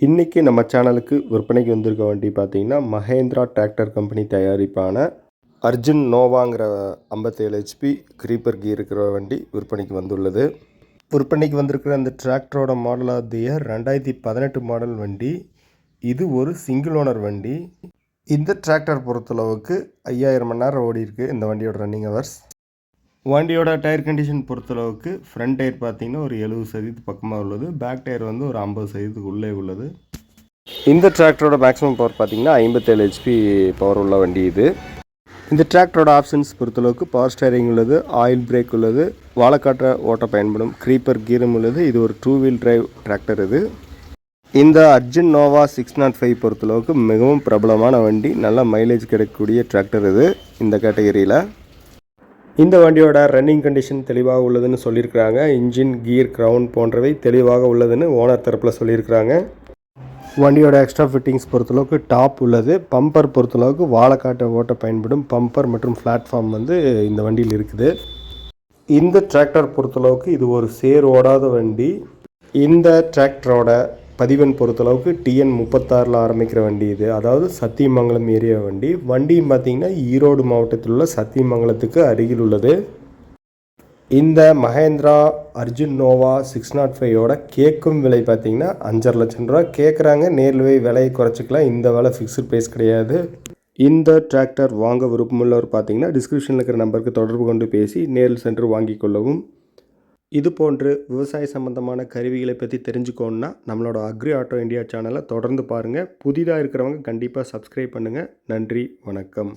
இன்றைக்கி நம்ம சேனலுக்கு விற்பனைக்கு வந்திருக்க வண்டி பார்த்தீங்கன்னா மஹேந்திரா டிராக்டர் கம்பெனி தயாரிப்பான அர்ஜுன் நோவாங்கிற ஐம்பத்தேழு ஹெச்பி க்ரீப்பர் கீ இருக்கிற வண்டி விற்பனைக்கு வந்துள்ளது. விற்பனைக்கு வந்திருக்கிற அந்த டிராக்டரோட மாடல் ஆஃப் தி இயர் ரெண்டாயிரத்தி பதினெட்டு மாடல் வண்டி இது ஒரு சிங்கிள் ஓனர் வண்டி. இந்த டிராக்டர் பொறுத்தளவுக்கு ஐயாயிரம் மணி நேரம் ஓடி இருக்குது இந்த வண்டியோட ரன்னிங் ஹவர்ஸ் வண்டியோட டயர் கண்டிஷன் பொறுத்தளவுக்கு ஃப்ரண்ட் டயர் பார்த்தீங்கன்னா ஒரு எழுபது சதவீதத்து பக்கமாக உள்ளது. பேக் டயர் வந்து ஒரு ஐம்பது சதவீதத்துக்கு உள்ளே உள்ளது. இந்த டிராக்டரோட மேக்ஸிமம் பவர் பார்த்தீங்கன்னா ஐம்பத்தேழு ஹெச்பி பவர் உள்ள வண்டி இது. இந்த டிராக்டரோட ஆப்ஷன்ஸ் பொறுத்தளவுக்கு பவர் ஸ்டேரிங் உள்ளது ஆயில் பிரேக் உள்ளது வாழைக்காற்ற ஓட்ட பயன்படும் க்ரீப்பர் கீரம் உள்ளது. இது ஒரு டூ வீல் டிரைவ் டிராக்டர் இது. இந்த Arjun Nova six nought five பொறுத்தளவுக்கு மிகவும் பிரபலமான வண்டி நல்ல மைலேஜ் கிடைக்கக்கூடிய டிராக்டர் இது இந்த கேட்டகரியில் இந்த வண்டியோட ரன்னிங் கண்டிஷன் தெளிவாக உள்ளதுன்னு சொல்லியிருக்கிறாங்க. இன்ஜின் கியர் க்ரௌண்ட் போன்றவை தெளிவாக உள்ளதுன்னு ஓனர் தரப்பில் சொல்லியிருக்கிறாங்க. வண்டியோட எக்ஸ்ட்ரா ஃபிட்டிங்ஸ் பொறுத்தளவுக்கு டாப் உள்ளது. பம்பர் பொறுத்தளவுக்கு வாழைக்காட்டை ஓட்ட பயன்படும் பம்பர் மற்றும் பிளாட்ஃபார்ம் வந்து இந்த வண்டியில் இருக்குது. இந்த டிராக்டர் பொறுத்தளவுக்கு இது ஒரு சேர் ஓடாத வண்டி. இந்த டிராக்டரோட பதிவெண் பொறுத்தளவுக்கு டிஎன் முப்பத்தாறில் ஆரம்பிக்கிற வண்டி இது. அதாவது சத்தியமங்கலம் ஏரியா வண்டி. வண்டியும் பார்த்தீங்கன்னா ஈரோடு மாவட்டத்தில் உள்ள சத்தியமங்கலத்துக்கு அருகில் உள்ளது. இந்த Mahindra Arjun Nova six nought ஃபைவோட கேட்கும் விலை பார்த்திங்கன்னா அஞ்சரை லட்சம் ரூபா. கேட்குறாங்க நேரில் போய் விலையை குறைச்சிக்கலாம். இந்த விலை ஃபிக்ஸ்டு ப்ரைஸ் கிடையாது. இந்த டிராக்டர் வாங்க விருப்பமுள்ளவர் பார்த்தீங்கன்னா டிஸ்கிரிப்ஷனில் இருக்கிற நம்பருக்கு தொடர்பு கொண்டு பேசி நேரில் சென்று வாங்கிக் கொள்ளவும். இது போன்று விவசாய சம்பந்தமான கருவிகளை பற்றி தெரிஞ்சுக்கோன்னா நம்மளோட அக்ரி ஆட்டோ இந்தியா சேனலை தொடர்ந்து பாருங்கள் புதிதாக இருக்கிறவங்க கண்டிப்பாக சப்ஸ்கிரைப் பண்ணுங்கள் நன்றி வணக்கம்.